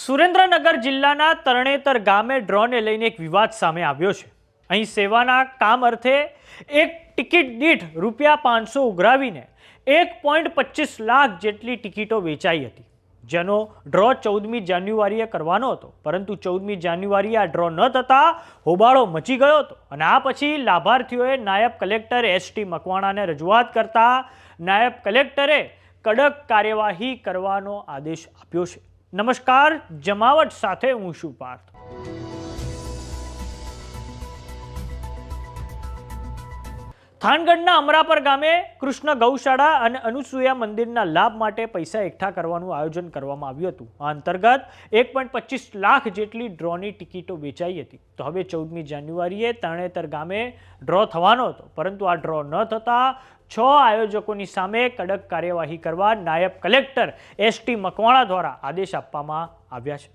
સુરેન્દ્રનગર જિલ્લાના તરણેતર ગામે ડ્રોનને લઈને એક વિવાદ સામે આવ્યો છે. અહીં સેવાના કામ અર્થે એક ટિકિટ દીઠ રૂપિયા પાંચસો ઉઘરાવીને એક પોઈન્ટ પચીસ લાખ જેટલી ટિકિટો વેચાઈ હતી. જેનો ડ્રો ચૌદમી જાન્યુઆરીએ કરવાનો હતો, પરંતુ ચૌદમી જાન્યુઆરીએ આ ડ્રો ન થતાં હોબાળો મચી ગયો હતો અને આ પછી લાભાર્થીઓએ નાયબ કલેક્ટર એસ ટી મકવાણાને રજૂઆત કરતા નાયબ કલેક્ટરે કડક કાર્યવાહી કરવાનો આદેશ આપ્યો છે. નમસ્કાર જમાવટ સાથે હું શું પાર્થ. થાનગઢના અમરાપર ગામે કૃષ્ણ ગૌશાળા અને અનુસૂયા મંદિરના લાભ માટે પૈસા એકઠા કરવાનું આયોજન કરવામાં આવ્યું હતું. આ અંતર્ગત એક લાખ જેટલી ડ્રોની ટિકિટો વેચાઈ હતી. તો હવે ચૌદમી જાન્યુઆરીએ તરણેતર ગામે ડ્રો થવાનો હતો. પરંતુ આ ડ્રો ન થતાં છ આયોજકોની સામે કડક કાર્યવાહી કરવા નાયબ કલેક્ટર એસ ટી મકવાણા દ્વારા આદેશ આપવામાં આવ્યા છે.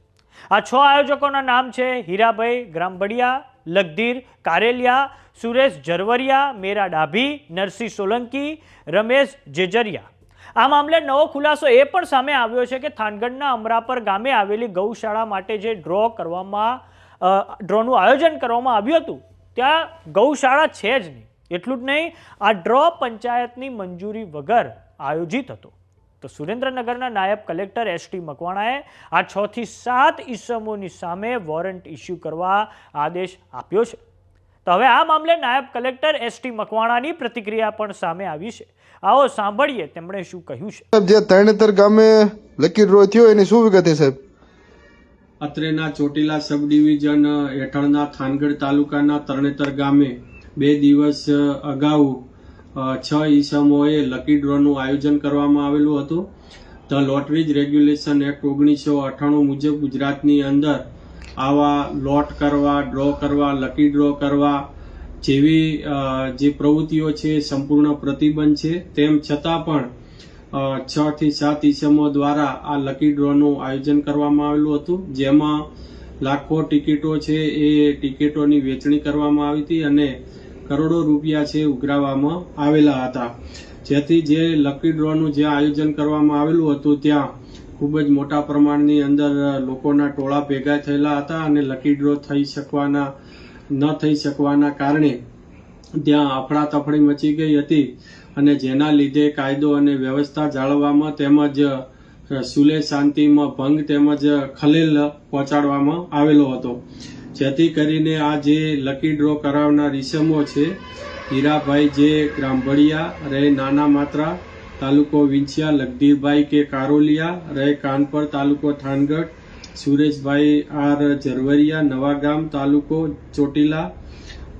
આ છ આયોજકોના નામ છે હીરાભાઈ ગ્રામબડિયા લગધીર કારેલિયા, સુરેશ ઝરવરિયા, મેરા ડાભી, નરસિંહ સોલંકી, રમેશ જેજરિયા. આ મામલે નવો ખુલાસો એ પણ સામે આવ્યો છે કે થાનગઢના અમરાપર ગામે આવેલી ગૌશાળા માટે જે ડ્રો કરવામાં ડ્રોનું આયોજન કરવામાં આવ્યું હતું, ત્યાં ગૌશાળા છે જ નહીં. એટલું જ નહીં, આ ડ્રો પંચાયતની મંજૂરી વગર આયોજિત હતો. તો સુરેન્દ્રનગરના નાયબ કલેક્ટર એસ ટી મકવાણાએ આ છ થી સાત ઈસમોની સામે વોરંટ ઇસ્યુ કરવા આદેશ આપ્યો છે. તો હવે આ મામલે નાયબ કલેક્ટર એસ ટી મકવાણાની પ્રતિક્રિયા પણ સામે આવી છે. આવો સાંભળીએ તેમણે શું કહ્યું છે. જે તરણેતર ગામે લકી રોય થયો એની શું વિગત છે સાહેબ? અત્રેના ચોટીલા સબ ડિવિઝન હેઠળના થાનગઢ તાલુકાના તરણેતર ગામે બે દિવસ અગાઉ છ ઈસમોએ લકી ડ્રોનું આયોજન કરવામાં આવેલું હતું. ધ લોટરીજ રેગ્યુલેશન એક્ટ ઓગણીસો અઠ્ઠાણું મુજબ ગુજરાતની અંદર આવા લોટ કરવા ડ્રો કરવા લકી ડ્રો કરવા જેવી જે પ્રવૃત્તિઓ છે, સંપૂર્ણ પ્રતિબંધ છે. તેમ છતાં પણ છ થી સાત ઈસમો દ્વારા આ લકી ડ્રોનું આયોજન કરવામાં આવેલું હતું. જેમાં લાખો ટિકિટો છે, એ ટિકિટોની વેચણી કરવામાં આવી હતી અને કરોડો રૂપિયા છે ઉઘરાવવામાં આવેલા હતા. જેથી જે લકી ડ્રોનું જે આયોજન કરવામાં આવેલું હતું, ત્યાં ખૂબ જ મોટા પ્રમાણની અંદર લોકોના ટોળા ભેગા થયેલા હતા અને લકી ડ્રો થઈ શકવાના, ન થઈ શકવાના કારણે ત્યાં અફડાતફડી મચી ગઈ હતી. અને જેના લીધે કાયદો અને વ્યવસ્થા જાળવવામાં તેમજ સુલે શાંતિમાં ભંગ તેમજ ખલેલ પહોંચાડવામાં આવેલો હતો. જેથી કરીને આ જે લકી ડ્રો કરાવનાર ઈસમો છે, હીરાભાઈ જે ગ્રામભળિયા રહે નાના માત્રા, તાલુકો વિંછિયા, લગધીરભાઈ કે કારોલિયા રહે કાનપર તાલુકો થાનગઢ, સુરેશભાઈ આર ઝરવરિયા, નવાગામ તાલુકો ચોટીલા,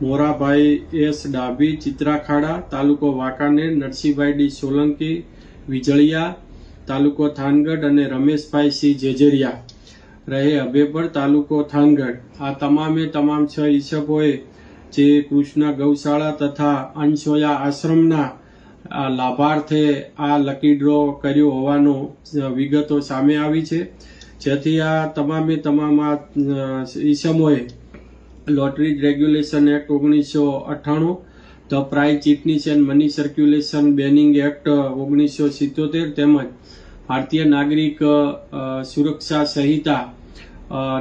મોરાભાઈ એસ ડાભી, ચિત્રાખાડા તાલુકો વાંકાનેર, નરસિંહભાઈ ડી સોલંકી, વિજળિયા તાલુકો થાનગઢ અને રમેશભાઈ સી જેજરિયા. રહે અભેપર તાલુકો થાનગઢ. આ તમામે તમામ છ ઈસબોએ જે કૃષ્ણ ગૌશાળા તથા અંશોયા આશ્રમના આ લાભાર્થે આ લકી ડ્રો કર્યો હોવાનો વિગતો સામે આવી છે. જેથી આ તમામે તમામ આ ઈસમોએ લોટરી રેગ્યુલેશન એક્ટ ઓગણીસો અઠ્ઠાણું the prize chits and money circulation banning act ઓગણીસો સિત્તોતેર તેમજ ભારતીય નાગરિક સુરક્ષા સંહિતા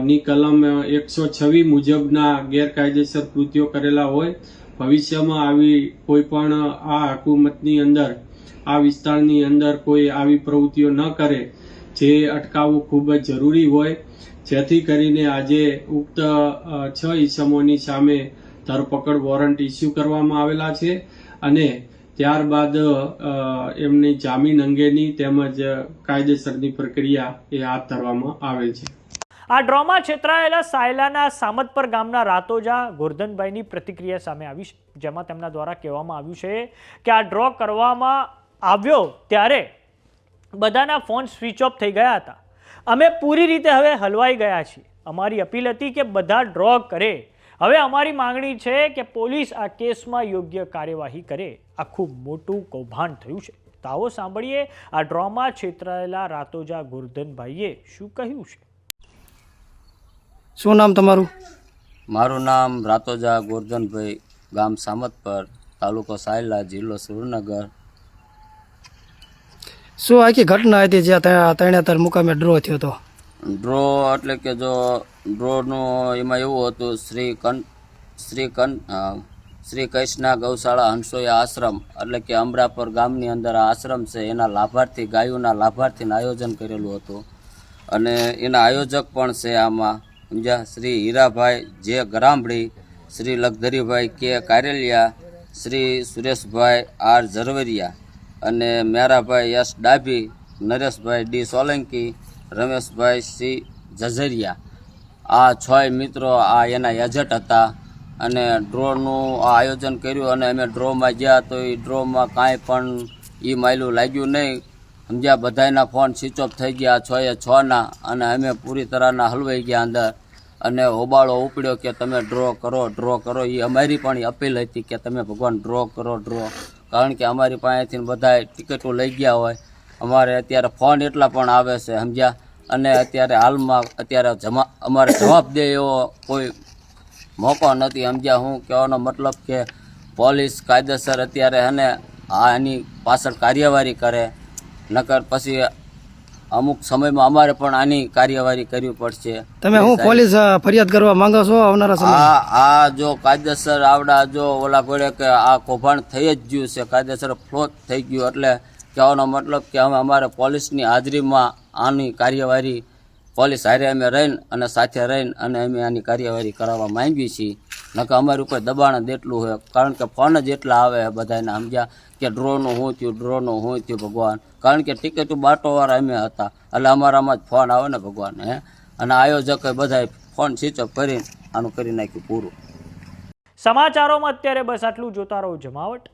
ની કલમ એકસો છવ્વીસ મુજબના ગેરકાયદેસર કૃત્યો કરેલા હોય, ભવિષ્યમાં આવી કોઈ પણ આ હકુમતની અંદર, આ વિસ્તારની અંદર કોઈ આવી પ્રવૃત્તિઓ ન કરે, જે અટકાવવું ખૂબ જ જરૂરી હોય. જેથી કરીને આજે ઉક્ત છ ઈસમોની સામે ધરપકડ વોરંટ ઇસ્યુ કરવામાં આવેલા છે અને ત્યારબાદ એમની જામીન અંગેની તેમજ કાયદેસરની પ્રક્રિયા એ હાથ ધરવામાં આવેલ છે. આ ડ્રોમાં છેતરાયેલા સાયલાના સામતપર ગામના રાતોજા ગોરધનભાઈની પ્રતિક્રિયા સામે આવી જેમાં તેમના દ્વારા કહેવામાં આવ્યું છે કે આ ડ્રો કરવામાં આવ્યો ત્યારે બધાના ફોન સ્વિચ ઓફ થઈ ગયા હતા. અમે પૂરી રીતે હવે હલવાઈ ગયા છીએ. અમારી અપીલ હતી કે બધા ડ્રો કરે. હવે અમારી માંગણી છે કે પોલીસ આ કેસમાં યોગ્ય કાર્યવાહી કરે. આખું મોટું કૌભાંડ થયું છે. તો આવો સાંભળીએ આ ડ્રોમાં છેતરાયેલા રાતોજા ગોરધનભાઈએ શું કહ્યું છે? શું નામ તમારું? મારું નામ રાતોજા ગોરધનભાઈ ગામ સામતપર તાલુકો સાયલા જિલ્લો સુરનગર શું આખી ઘટના હતી જ્યાં ત્યાં તરણેતર મુકામે ડ્રો થયો હતો? ડ્રો એટલે કે જો ડ્રોનું એમાં એવું હતું, શ્રી કન શ્રી કન શ્રી કૃષ્ણા ગૌશાળા હંસોયા આશ્રમ એટલે કે અમરાપર ગામની અંદર આ આશ્રમ છે, એના લાભાર્થી, ગાયોના લાભાર્થીનું આયોજન કરેલું હતું. અને એના આયોજક પણ છે આમાં, સમજ્યા? શ્રી હીરાભાઈ જે ગરામડી, શ્રી લખધરીભાઈ કે કારેલિયા, શ્રી સુરેશભાઈ આર ઝરવરિયા અને મેરાભાઈ યશ ડાભી, નરેશભાઈ ડી સોલંકી રમેશભાઈ સિંહ જઝરિયા આ છ મિત્રો આ એના એજન્ટ હતા અને ડ્રોનું આ આયોજન કર્યું અને અમે ડ્રોમાં ગયા તો એ ડ્રોમાં કાંઈ પણ એ માયલું લાગ્યું નહીં. સમજ્યા બધાના ફોન સ્વિચ ઓફ થઈ ગયા છ એ છના અને અમે પૂરી તરહના હલવાઈ ગયા અંદર. અને હોબાળો ઉપડ્યો કે તમે ડ્રો કરો ડ્રો કરો. એ અમારી પણ અપીલ હતી કે તમે ભગવાન ડ્રો કરો ડ્રો કારણ કે અમારી પાસેથી બધા ટિકિટો લઈ ગયા હોય. અમારે અત્યારે ફોન એટલા પણ આવે છે સમજ્યા? અને અત્યારે હાલમાં અત્યારે જમા અમારે જવાબ દે એવો કોઈ મોકો નથી સમજ્યા? હું કહેવાનો મતલબ કે પોલીસ કાયદેસર અત્યારે અને આની પાછળ કાર્યવાહી કરે. નકર પછી અમુક સમયમાં અમારે પણ આની કાર્યવાહી કરવી પડશે. તમે હું પોલીસ ફરિયાદ કરવા માંગો છો આવનારા આ આ જો કાયદેસર આવડા જો ઓલા ગોળે કે આ કૌભાંડ થઈ જ ગયું છે કાયદેસર ફ્લોટ થઈ ગયું એટલે કહેવાનો મતલબ કે અમે અમારે પોલીસની હાજરીમાં આની કાર્યવાહી પોલીસ હારે અમે રહીને અને સાથે રહીને અને અમે આની કાર્યવાહી કરાવવા માંગીએ છીએ. નકર અમારી ઉપર દબાણ જ હોય. કારણ કે ફોન જ એટલા આવે બધાને સમજ્યા કે ડ્રોનું હું થયું, ડ્રોનું હું થયું ભગવાન. કારણ કે ટિકિટ બાટોવાળા અમે હતા. એટલે અમારામાં જ ફોન આવે ને ભગવાન, હે? અને આયોજકે બધાએ ફોન સ્વિચ ઓફ કરીને આનું કરી નાખ્યું પૂરું. સમાચારોમાં અત્યારે બસ આટલું જોતા રહો જમાવટ.